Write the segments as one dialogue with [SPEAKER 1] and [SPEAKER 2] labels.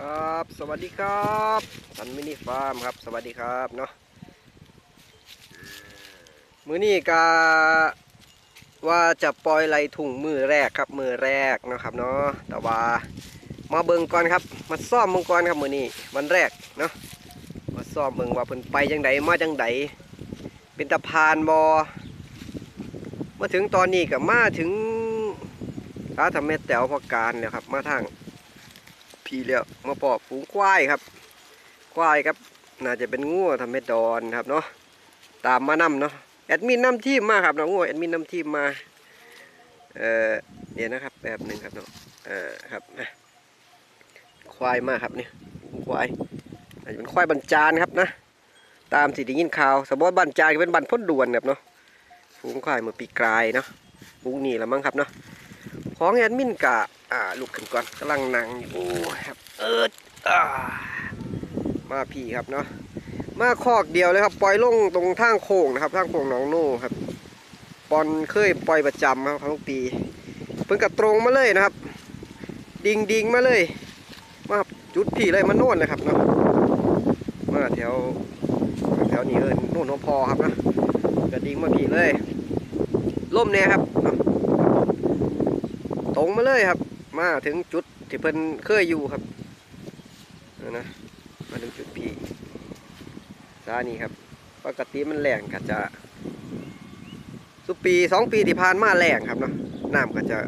[SPEAKER 1] ครับ สวัสดีครับสันมินิฟาร์มครับ สวัสดีครับเนาะมือนี้กาว่าจะปล่อยไหลถุงมือแรกครับ มือแรกนะครับเนาะแต่ว่ามาเบิ่งก่อนครับ มาซ่อมเบิ่งก่อนครับมือนี้วันแรกเนาะมาซ่อมเบิ่งว่าเพิ่นไปจังไดมาจังไดเป็นตะพานบอมาถึงตอนนี้ก็มาถึงร้านทำเม็ดแต๋วพอการแล้วครับ มาทาง พี่เลี้ยวมาปอบฝูงควายครับ ควายครับ น่าจะเป็นงัวทำให้ดอนครับเนาะตามมานำเนาะแอดมินนำทีมมาครับเนาะงัวแอดมินนำทีมมาเออเดี๋ยวนะครับแบบหนึ่งครับเนาะเออครับนะควายมาครับเนี่ยควายอาจจะเป็นควายบรรจานครับนะ ตามสิได้ยินข่าวสมมติบรรจานเป็นบรรพ้นด่วนครับเนาะฝูงควายเมื่อปีกลายเนาะฝูงนี่ละมั้งครับเนาะของแอดมินกะ อ่าลุกขึ้นก่อนกำลังนั่งอยู่โอ้ครับ เอิดอ่ามาพี่ครับเนาะมาคอกเดียวเลยครับปล่อยลงตรงทางโค้งนะครับทางโค้งหนองโน่ครับปอนเคยปล่อยประจำครับทั้งปี เพิ่งกระตรงมาเลยนะครับ ดิงดิงมาเลยมาจุดพี่เลยมาโน่นเลยครับเนาะมาแถวแถวนี้เลยโน่นน้องพอครับนะกระดิ่งมาพี่เลยล่มเนี่ยครับตรงมาเลยครับ มาถึงจุดที่เพิ่นเคยอยู่ครับเอานะมาถึงจุดพีซานี่ครับ ปกติมันแรงก็จะสุปีสองปีที่ผ่านมาแรงครับเนาะน้ำก็จะ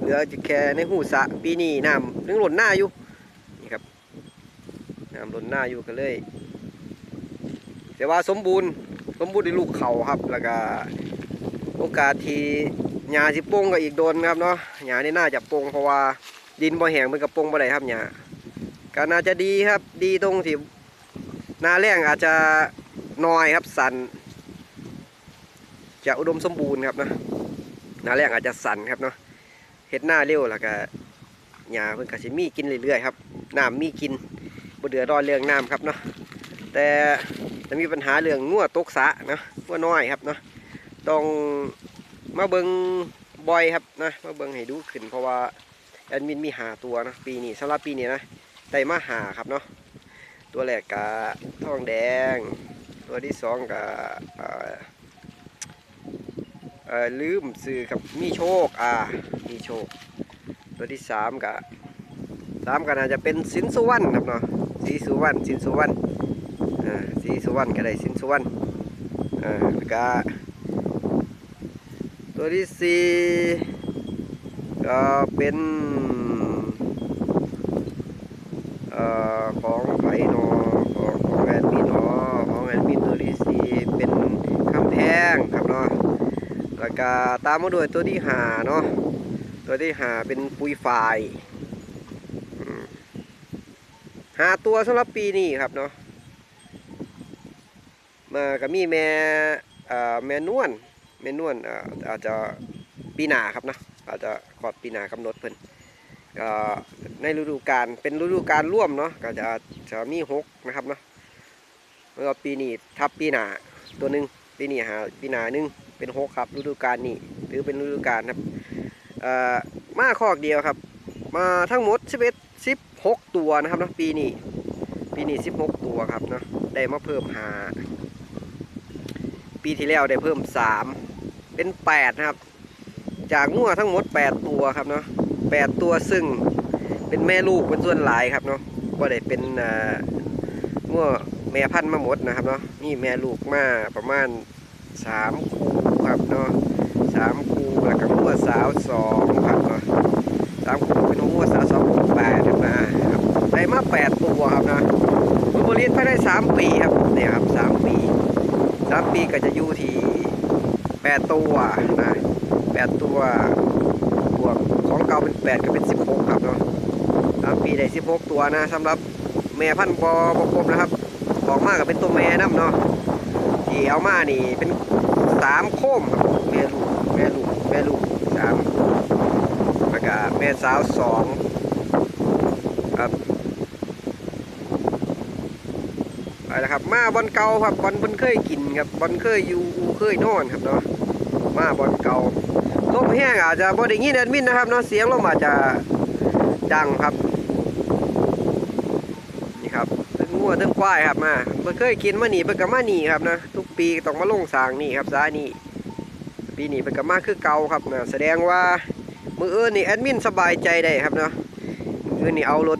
[SPEAKER 1] เหลือจะแค่ในหูสะปีนี้น้ำนึงหล่นหน้าอยู่นี่ครับน้ำหล่นหน้าอยู่ก็เลยแต่ว่าสมบูรณ์สมบูรณ์ในลูกเขาครับแล้วก็โอกาสที่ หญ้าสิโป่งก็อีกโดนครับเนาะหญ้านี่น่าจะโป่งเพราะว่าดินบ่แห้งมันก็โป่งบ่ได้ครับหญ้าก็น่าจะดีครับ ดีตรงที่นาแรงอาจจะน้อยครับสันจะอุดมสมบูรณ์ครับเนาะนาแรงอาจจะสันครับเนาะเฮ็ดหน้าเร็วแล้วก็หญ้าเพิ่นก็สิมีกินเรื่อยๆครับน้ำมีกินบ่เดือดร้อนเรื่องน้ำครับเนาะแต่จะมีปัญหาเรื่องงัวตกสะเนาะงัวน้อยครับเนาะต้อง มาเบิงบ่อยครับนะ มาเบิงให้ดูขึ้นเพราะว่าแอดมินมีหาตัวนะปีนี้สำหรับปีนี้นะได้มาหาครับเนาะตัวแรกกะทองแดง ตัวที่สองกะลืมซื้อกับมีโชคอ่ามีโชค ตัวที่สามกะสามก็น่าจะเป็นสินสุวรรณครับเนาะสีสุวรรณสินสุวรรณอ่าสีสุวรรณก็ได้สินสุวรรณอ่าแล้วก็ ตัวที่สี่ก็เป็นอของไผ่นอของของแอดมินนอของแอดมินตัวที่สี่เป็นคำแพงครับเนาะแล้วก็ตามมาด้วยตัวที่หาเนาะตัวที่หาเป็นปุยไฟอืมหาตัวสำหรับปีนี้ครับเนาะมาก็มีแม่แม่นวล เมนวนอ่าอาจจะปีหนาครับนะอาจจะขอดปีหนากำหนดเพิ่นก็ในฤดูกาลเป็นฤดูกาลร่วมเนาะก็จะจะมีหกนะครับเนาะแล้วก็ปีนี้ทับปีหนาตัวหนึ่งปีนี้หาปีหนาหนึ่งเป็นหกครับฤดูกาลนี้หรือเป็นฤดูกาลครับมาคอกเดียวครับ มาทั้งหมดสิบเอ็ดสิบหกตัวนะครับเนาะปีนี้ปีนี้สิบหกตัวครับเนาะได้มาเพิ่มหาปีที่แล้วได้เพิ่มสาม เป็นแปดนะครับ จากงัวทั้งหมดแปดตัวครับเนาะแปดตัวซึ่งเป็นแม่ลูกเป็นส่วนหลายครับเนาะว่าได้เป็นอ่างัวแม่พันธุ์มาหมดนะครับเนาะนี่แม่ลูกมาประมาณสามคู่ครับเนาะสามคู่แล้วก็งัวสาวสองครับเนาะสามคู่เป็นงัวสาวสองแปดนะครับได้มาแปดตัวครับนะผลผลิตภายในสามปีครับเนี่ยครับสามปีสามปีก็จะอยู่ที่ ดตัวนะแปดตัวบวกของเก่าเป็นแปดก็เป็นสิบหกครับเนาะปีได้สิบหกตัวนะสำหรับแม่พันธุ์บอบครบนะครับออกมาก็เป็นตัวแม่น้ำเนาะที่เอามานี่เป็นสามโคมครับแม่ลูกแม่ลูกแม่ลูกสามแล้วก็แม่สาวสองครับเอาละครับ มาบอลเก่าครับบอลเพิ่นเคยกินครับบอลเคยอยู่อูเคยนอนครับเนาะ มาบอลเก่าลมแห้งอาจจะบ่ได้ยินแอดมินนะครับเนาะเสียงลมอาจจะดังครับนี่ครับทั้งงัวทั้งควายครับมาบ่เคยกินมาหนีเพิ่นก็มาหนีครับนะทุกปีต้องมาลงสางนี่ครับซานี่ปีนี้เพิ่นก็มาคือเก่าครับนะแสดงว่ามืออื่นนี่แอดมินสบายใจได้ครับเนาะมืออื่นนี่เอารถ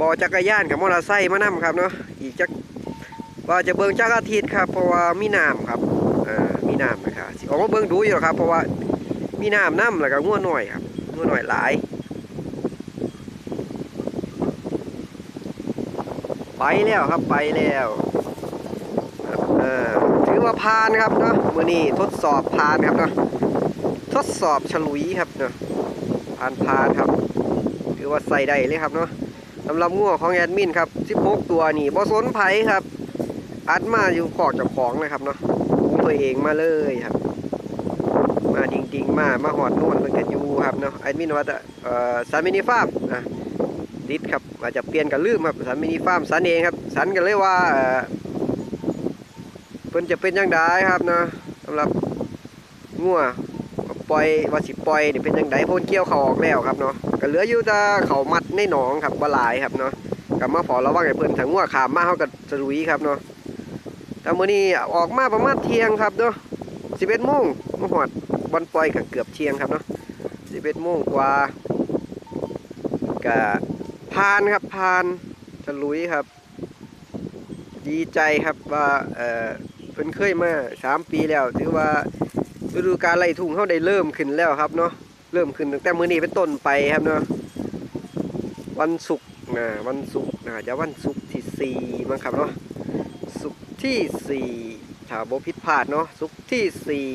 [SPEAKER 1] บอจักรยานกับมอเตอร์ไซค์มานํครับเนาะอีกจักว่าจะเบิ่งจักอาทิตย์ครับเพราะว่ามีน้ำครับ มีน้ำนะครับสิออกมาเบิ่งดูอยู่หรอกครับ เพราะว่ามีน้ำน้ำแล้วก็งัวหน่อยครับงัวหน่อยหลาย ไปแล้วครับไปแล้วเออถือว่าผ่านครับเนาะมือนี้ทดสอบผ่านครับเนาะทดสอบฉลุยครับเนาะผ่านผ่านครับ ถือว่าใส่ได้เลยครับเนาะสำหรับงัวของแอดมินครับ16ตัวนี่บ่สนไผครับ อัดมาอยู่ขอกจ้าของเลยครับเนาะ ตัวเองมาเลยครับ มาจริงๆ มามาหอดน่นเป็นกันอยู่ครับเนาะแอดมินว่าจะเอ่อสามมินิฟาร์มอะดิดครับอาจจะเปลี่ยนกันลืมครับสันมินิฟาร์มสันเองครับสันกันเลยว่าเอ่อเพิ่นจะเป็นยังไงครับเนาะสำหรับงัวปล่อยว่าสิปล่อยนี่เป็นยังไงพ่นเกี่ยวเขาออกแล้วครับเนาะก็เหลืออยู่แต่เขามัดในหนองครับบ่หลายครับเนาะกับมาขอระวังให้เพิ่นถ้างัวขามมาเฮาก็สลุยครับเนาะ แต่เมื้อนี้ออกมาประมาณเที่ยงครับเนาะ11โมงมาฮอดบอนปล่อยก็เกือบเที่ยงครับเนาะ11โมงกว่าก็พานครับพานฉลุยครับ ดีใจครับว่าเออเพิ่นเคยมาสามปีแล้ว ถือว่าฤดูการไล่ทุ่งเขาได้เริ่มขึ้นแล้วครับเนาะเริ่มขึ้นตั้งแต่มื้อนี้เป็นต้นไปครับเนาะวันศุกร์นะวันศุกร์นะจะวันศุกร์ที่สี่มั้งครับเนาะศุกร์ ที่สี่ถ้าบ่ผิดพลาดเนาะศุกที่สี่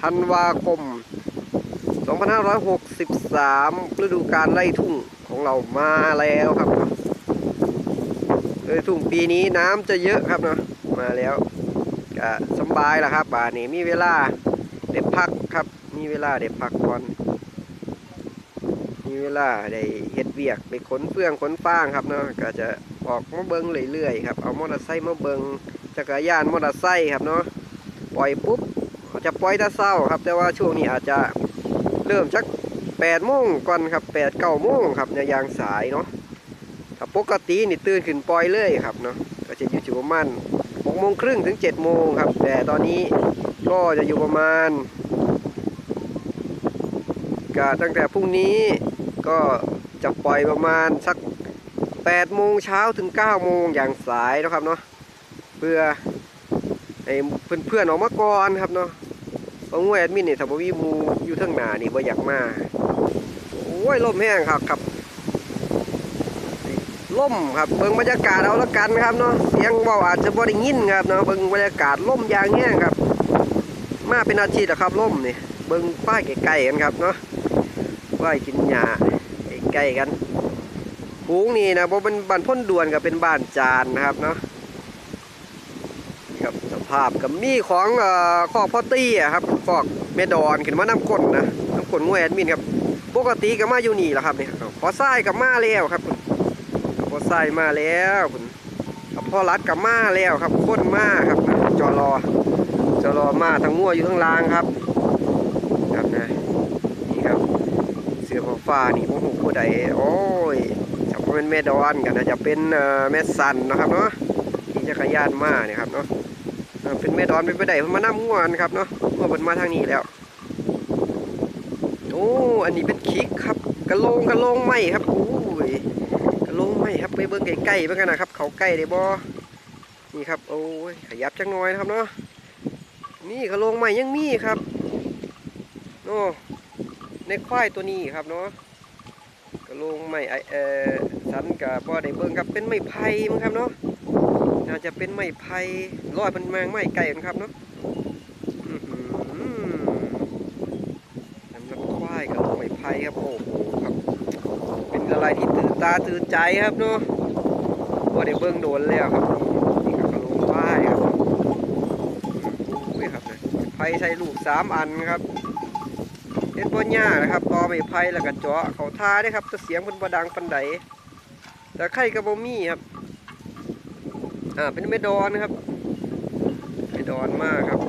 [SPEAKER 1] ธันวาคม 2563 ฤดูการไล่ทุ่งของเรามาแล้วครับเลยทุ่งปีนี้น้ำจะเยอะครับเนาะมาแล้วก็สบายแล้วครับบานนี้มีเวลาเด็พักครับ มีเวลาเด็พักก่อนมีเวลาได้เฮ็ดเวียกไปขนเฟืองขนฟางครับเนาะก็จะออกมาเบิงเรื่อยๆครับ เอามอเตอร์ไซค์มาเบิง จักรยานมอเตอร์ไซค์ครับเนาะปล่อยปุ๊บจะปล่อยแต่เศร้าครับ แต่ว่าช่วงนี้อาจจะเริ่มจักแปดโมงก่อนครับแปดเก้าโมงครับในยางสายเนาะถ้าปกตินี่ตื่นขึ้นปล่อยเลยครับเนาะก็จะอยู่ที่ประมาณหกโมงครึ่งถึงเจ็ดโมงครับ แต่ตอนนี้ก็จะอยู่ประมาณก็ตั้งแต่พรุ่งนี้ก็จะปล่อยประมาณสักแปดโมงเช้าถึงเก้าโมงอย่างสายนะครับเนาะ พื่อให้เพื่อนๆออกมาก่อนครับเนาะเพราะงูแอดมินนี่ถ้าบ่มีมูอยู่ทั้งหน้านี่บ่อยากมาโอ้ยล่มแห้งครับครับล่มครับเบิ่งบรรยากาศเอาละกันครับเนาะเสียงเบาอาจจะบ่ได้ยินครับเนาะเบิ่งบรรยากาศล่มอย่างแห้งครับ มาเป็นอาทิตย์แล้วครับล่มนี่เบิ่งป้ายใกลๆกันครับเนาะป้ายกินหญ้าใกล้ๆกันหูงนี่นะบ่เป็นบ้านพ้นด่วนก็เป็นบ้านจานนะครับเนาะ ครับสภาพกับมีของอคอกพ่อตี้อะครับคอกเมดอนขึ้นมาน้ำก้นนะน้ำก้นงูแอดมินครับปกติก็มาอยู่นี่แหละครับเนี่ยพอไส้กับมาแล้วครับพอไส้มาแล้วคุณพอรัดกับมาแล้วครับก้นมาครับจอรอจอรอมาทั้งงัวอยู่ทั้งลางครับครับนะนี่ครับ เสือฟ้านี่ผมหูผู้ใดโอ้ยจะเป็นเมดอนกันนะจะเป็นเอ่สันนะครับเนาะขี่จักรยานมาเนี่ยครับเนาะ เป็นแม่ดอนเป็นไปได้เพิ่นมานํง่วนครับเนาะง่วเพิ่นมาทางนี้แล้วโอ้อันนี้เป็นคิกครับกระโลงกระโลงไม้ครับโอ้ยกระโลงไม้ครับไปเบิ่งใกล้ๆเบิ่งกันนะครับ เขาใกล้ได้บ่นี่ครับโอ้ยขยับจังน้อยนะครับเนาะนี่กระโลงไม้ยังมีครับโอ้ในควายตัวนี้ครับเนาะกระโลงไม้ไอเออสันกับบ่ได้เบิ่งครับเป็นไม้ไผ่มั้งครับเนาะ น่าจะเป็นไม้ไผ่ร้อยมันแมงไม้ไก่กันครับเนาะอื้ำควายกับไม้ไผ่ครับโอ้โหครับเป็นอะไรที่ตื่นตาตื่นใจครับเนาะว่าได้เบิ่งโดนแล้วครับนี่ครับกระโหลกควายครับอุ้ยครับนะไผ่ใส่ลูกสามอันครับเฮ็ดบ่ยานะครับต่อไม้ไผ่แล้วก็เจาะเขาทาได้ครับแต่เสียงมันบดังปานใดแต่ไข่ก็บ่มีครับ อ่าเป็นเม็ดอนครับเม็ดอนมากครับ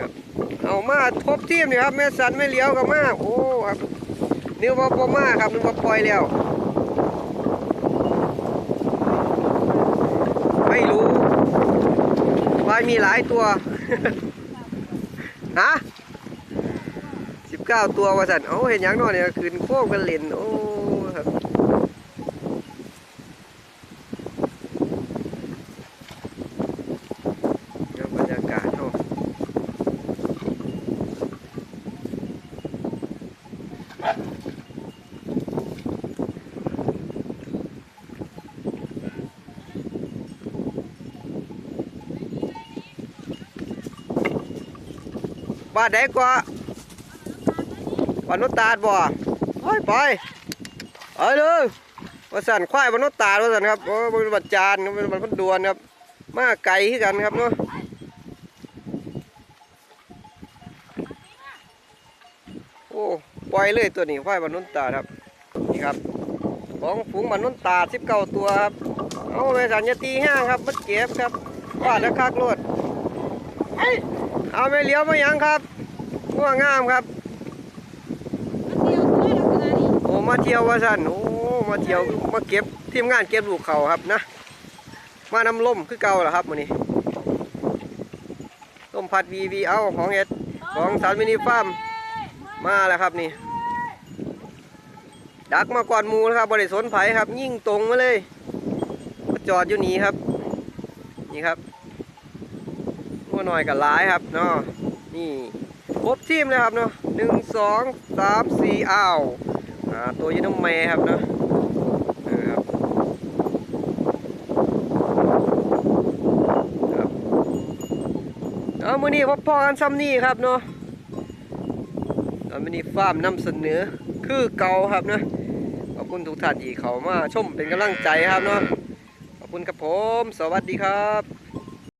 [SPEAKER 1] ครับเอามาทบทีมเนี่ยครับแม่สันไม่เลี้ยวกับมาโอ้ครับนิว่าปอมาครับนิว่าปลอยแล้วไม่รู้ว่มีหลายตัวฮะสิบเก้าตัววะสันโอ้เห็นยังนอนเนี่ยคืนโค้งกันเล่นโอ้ครับ บ้านไหนกว่าบ้านนนตาดบ่ไปไปไปเลยว่าสันควายบ้านนนตาดว่าสันครับโอ้เป็นบัดจานเป็นบัดพันดวนครับ มาไก่ที่กันครับเนาะโอ้ปล่อยเลยตัวนี้ควายบ้านนนตาดครับนี่ครับของฝูงบ้านนนตาสิบเก้าตัวครับเอาไปสัญญาตีห้างครับมันเก็บครับว่าจะคักรถเอาไม่เลี้ยวมายังครับ ง่วงามครับโอ้มาเที่ยวว่าสันโอ้มาเที่ยวมาเก็บทีมงานเก็บลูกเขาครับนะ มานำล่มคือเก่าเหรอครับมื้อนี้ล่มพัดวีวีเอาของเอ็ดของสารมินิฟาร์มมาแล้วครับนี่ดักมาก่อนมูนะครับบริสนไผครับ ยิ่งตรงมาเลยมาจอดอยู่นี่ครับ นี่ครับหัวหน่อยกับหลายครับเนาะนี่ รบทีมเลยครับเนาะหนึ่งสองสามสี่อ้าวตัวยีน้ำแม่ครับเนาะเออครับเอามือนี้พบพอกันซ้ำนี่ครับเนาะเอามือนี้ฟาร์มนำเสนอคือเก่าครับเนาะขอบคุณทุกท่านที่เขามาชมเป็นกำลังใจครับเนาะขอบคุณครับผม สวัสดีครับ